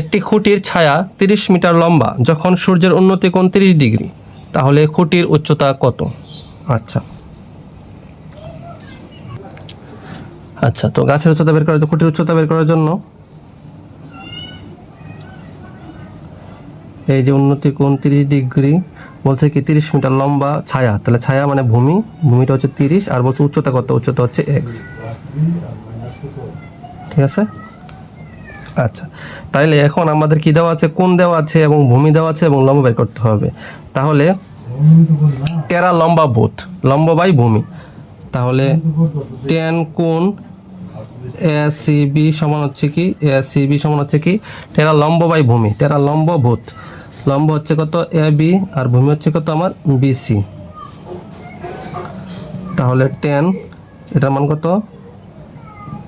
একটি খুঁটির ছায়া তিরিশ মিটার লম্বা, যখন সূর্যের উন্নতি কোণ তিরিশ ডিগ্রি, তাহলে খুঁটির উচ্চতা কত? আচ্ছা। আচ্ছা তো গাছের উচ্চতা বের করার খুঁটির উচ্চতা বের করার জন্য এই যে উন্নতি কোণ তিরিশ ডিগ্রি, বলছে কি তিরিশ মিটার লম্বা ছায়া, তাহলে ছায়া মানে ভূমি, ভূমিটা হচ্ছে তিরিশ আর বলছে উচ্চতা কত? উচ্চতা হচ্ছে এক্স ঠিক আছে? আচ্ছা তাইলে এখন আমাদের কি দেওয়া আছে? কোন দেওয়া আছে এবং ভূমি দেওয়া আছে এবং লম্ব বের করতে হবে? তাহলে টেরা লম্বা ভূত লম্ব বাই ভূমি। তাহলে টেন কোন এ সিবি সমান হচ্ছে কি? এ সিবি সমান হচ্ছে কি? টেরা লম্ব বাই ভূমি, টেরা লম্ব ভূত লম্ব হচ্ছে কত? এ বি আর ভূমি হচ্ছে কত আমার? বিসি তাহলে টেন এটার মান কত?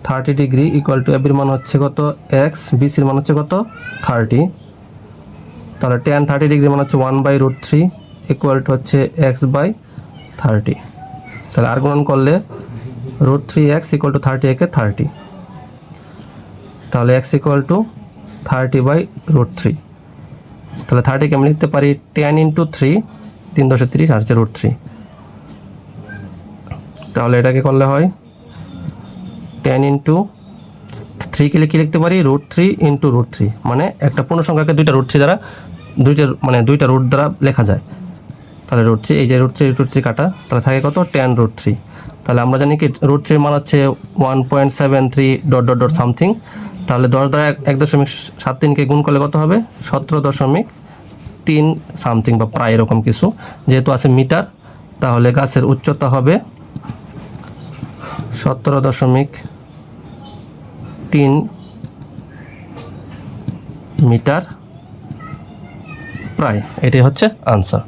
থার্টি ডিগ্রি ইকুয়াল টু এবির মান হচ্ছে কত? এক্স বিসির মান হচ্ছে কত? থার্টি। তাহলে টেন থার্টি ডিগ্রি মান হচ্ছে one by root three equal to হচ্ছে এক্স বাই থার্টি তাহলে আর গুণন করলে root three x equal to thirty একে থার্টি তাহলে x equal to thirty by root three তাহলে থার্টিকে আমি লিখতে পারি টেন ইন্টু থ্রি তিন দশে তিরিশ আর হচ্ছে রুট থ্রি তাহলে এটাকে করলে হয় টেন ইন্টু থ্রিকে লিখে লিখতে পারি? Root three into root three মানে একটা পূর্ণ সংখ্যাকে দুইটা রুট থ্রি দ্বারা, দুইটা মানে দুইটা রুট দ্বারা লেখা যায়। তাহলে রুট থ্রি এই যে রুট থ্রি রুট থ্রি কাটা, তাহলে থাকে কত? টেন রুট থ্রি তাহলে আমরা জানি কি রুট থ্রির মান হচ্ছে one point seven three dot dot dot something তাহলে দশ দ্বারা এক- দশমিক সাত তিনকে গুণ করলে কত হবে? সতেরো দশমিক তিন সামথিং বা প্রায় এরকম কিছু। যেহেতু আছে মিটার, তাহলে গাছের উচ্চতা হবে সতেরো দশমিক তিন মিটার প্রায় এটাই হচ্ছে আনসার